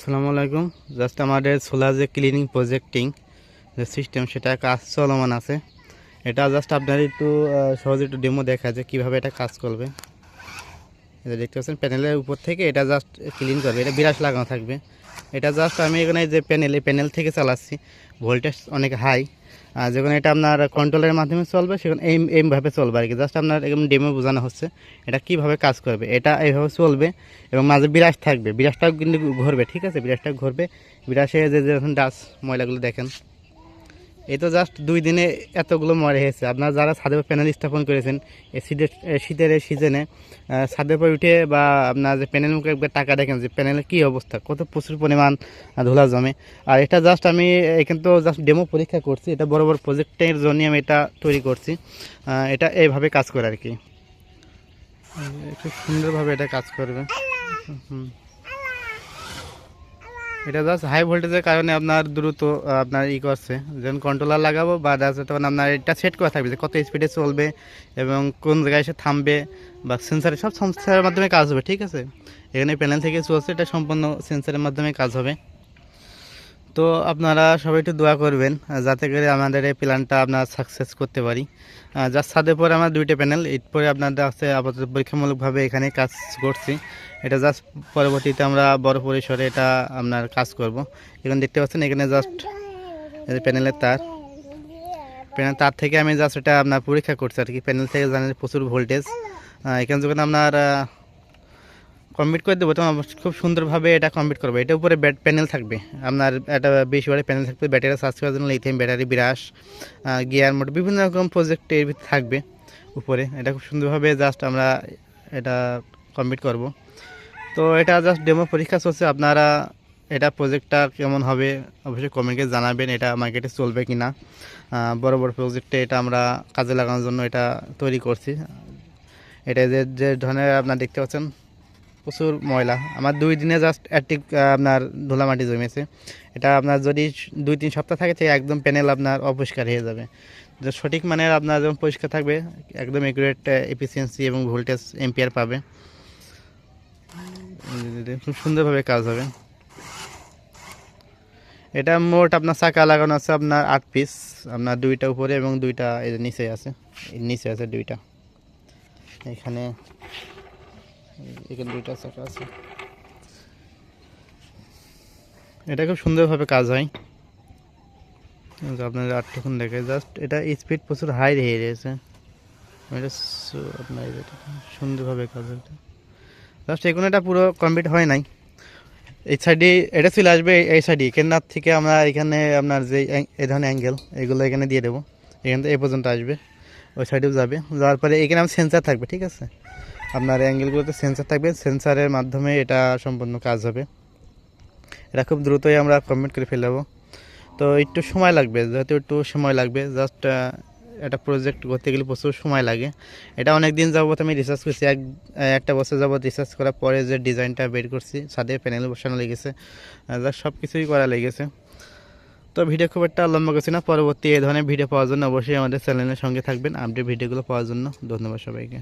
আসসালামু আলাইকুম। জাস্ট আমাদের সোলার যে ক্লিনিং প্রজেক্টিং যে সিস্টেম সেটা কাজ চলমান আছে। এটা জাস্ট আপনার একটু সহজে একটু ডেমো দেখা যে কীভাবে এটা কাজ করবে। এটা দেখতে পাচ্ছেন প্যানেলের উপর থেকে এটা জাস্ট ক্লিন করবে। এটা বিরাস লাগানো থাকবে। এটা জাস্ট আমি এখানে যে প্যানেল এই প্যানেল থেকে চালাচ্ছি। ভোল্টেজ অনেক হাই আর যখন এটা আপনার কন্ট্রোলের মাধ্যমে চলবে, সেখানে এই এইভাবে চলবে আর কি। জাস্ট আপনার এরকম ডেমো বোঝানো হচ্ছে। এটা কীভাবে কাজ করবে? এটা এইভাবে চলবে এবং মাঝে বিরাস থাকবে। বিরাজটাও কিন্তু ঘুরবে, ঠিক আছে? বিরাজটা ঘুরবে। বিরাসে যে যেরকম ডাস ময়লাগুলো দেখেন। এই তো জাস্ট দুই দিনে এতগুলো মরে হয়েছে আপনারা যারা ছাদের উপর প্যানেল স্থাপন করেছেন এই শীতের শীতের এই সিজনে ছাদের উপর উঠে বা আপনার যে প্যানেল মুখে একবার টাকা দেখেন যে প্যানেলের কী অবস্থা কত প্রচুর পরিমাণ ধুলা জমে। আর এটা জাস্ট আমি এখানে তো জাস্ট ডেমো পরীক্ষা করছি এটা বড় বড় প্রজেক্টের জন্যই আমি এটা তৈরি করছি। এটা এইভাবে কাজ করে আর কি। খুব সুন্দরভাবে এটা কাজ করবে। হুম। এটা জাস্ট হাই ভোল্টেজের কারণে আপনার দ্রুত আপনার ই করছে। যেমন কন্ট্রোলার লাগাবো বা যাচ্ছে তখন আপনার এটা সেট করা থাকবে যে কত স্পিডে চলবে এবং কোন জায়গায় এসে থামবে বা সেন্সারে সব সেন্সারের মাধ্যমে কাজ হবে, ঠিক আছে? এখানে প্যানেল থেকে চলছে, এটা সম্পূর্ণ সেন্সারের মাধ্যমে কাজ হবে। তো আপনারা সবাই একটু দোয়া করবেন যাতে করে আমাদের এই প্ল্যানটা আপনার সাকসেস করতে পারি। যার ছাদের পরে আমার দুইটা প্যানেল এরপরে আপনাদের আছে আপাতত পরীক্ষামূলকভাবে এখানে কাজ করছি। এটা জাস্ট পরবর্তীতে আমরা বড় পরিসরে এটা আপনার কাজ করব। এখানে দেখতে পাচ্ছেন এখানে জাস্ট প্যানেলের তার। প্যানেল তার থেকে আমি জাস্ট এটা আপনার পরীক্ষা করছি আর কি। প্যানেল থেকে জানেন প্রচুর ভোল্টেজ এখানে যখন আপনার কমপ্লিট করে দেবো, তখন খুব সুন্দরভাবে এটা কমপ্লিট করব। এটা উপরে ব্যাট প্যানেল থাকবে। আপনার একটা বেশি বারে প্যানেল থাকবে ব্যাটারি সার্চ করার জন্য লিথিয়াম ব্যাটারি বিরাস গিয়ার মোটর বিভিন্ন রকম প্রজেক্ট এর ভিতরে থাকবে উপরে। এটা খুব সুন্দরভাবে জাস্ট আমরা এটা কমপ্লিট করব। তো এটা জাস্ট ডেমো পরীক্ষা চলছে, আপনারা এটা প্রজেক্টটা কেমন হবে অবশ্যই কমেন্টে জানাবেন, এটা মার্কেটে চলবে কি না বড় বড় প্রজেক্টে এটা আমরা কাজে লাগানোর জন্য এটা তৈরি করছি। এটা যে যে ধরনের আপনার দেখতে পাচ্ছেন প্রচুর ময়লা। আমার দুই দিনে জাস্ট অ্যাটিক আপনার ধুলামাটি জমেছে। এটা আপনার যদি দুই তিন সপ্তাহ থাকে তাহলে একদম প্যানেল আপনার অপরিষ্কার হয়ে যাবে। সঠিক মানের আপনার যেমন পরিষ্কার থাকবে, একদম একুরেট এফিসিয়েন্সি এবং ভোল্টেজ এম্পিয়ার পাবে। খুব সুন্দরভাবে কাজ হবে। এটা মোট আপনার চাকা লাগানো আছে আপনার আট পিস আপনার দুইটা উপরে এবং দুইটা নিচে আছে। নিচে আছে দুইটা। এখানে এখানে দুইটা চাকা আছে। এটা খুব সুন্দরভাবে কাজ হয়। আপনাদের আটটুকুন দেখে জাস্ট এটা স্পিড প্রচুর হাই হয়ে রয়েছে এটা আপনার সুন্দরভাবে কাজ হচ্ছে জাস্ট এখন এটা পুরো কমপ্লিট হয় নাই। এই সাইডে এটা চলে আসবে এই- সাইডে কেনার থেকে আমরা এখানে আপনার যে এই ধরনের অ্যাঙ্গেল এগুলো এখানে দিয়ে দেবো। এখান থেকে এই পর্যন্ত আসবে। ওই সাইডেও যাবে। যাওয়ার পরে এখানে আমার সেন্সার থাকবে, ঠিক আছে? আপনার অ্যাঙ্গেলগুলোতে সেন্সার থাকবে। সেন্সারের মাধ্যমে এটা সম্পূর্ণ কাজ হবে। এটা খুব দ্রুতই আমরা কমপ্লিট করে ফেলাবো। তো একটু সময় লাগবে, যেহেতু একটু সময় লাগবে। জাস্ট একটা প্রজেক্ট করতে গেলে প্রচুর সময় লাগে। এটা অনেক দিন যাবত আমি রিসার্চ করছি। এক একটা বছর যাবত রিসার্চ করার পরে যে ডিজাইনটা বের করছি, ছাদে প্যানেল বসানো লেগেছে। যা সব কিছুই করা লেগেছে। তো ভিডিও খুব একটা লম্বা করছি না। পরবর্তী এই ধরনের ভিডিও পাওয়ার জন্য অবশ্যই আমাদের চ্যানেলের সঙ্গে থাকবেন। আপডেট ভিডিওগুলো পাওয়ার জন্য। ধন্যবাদ সবাইকে।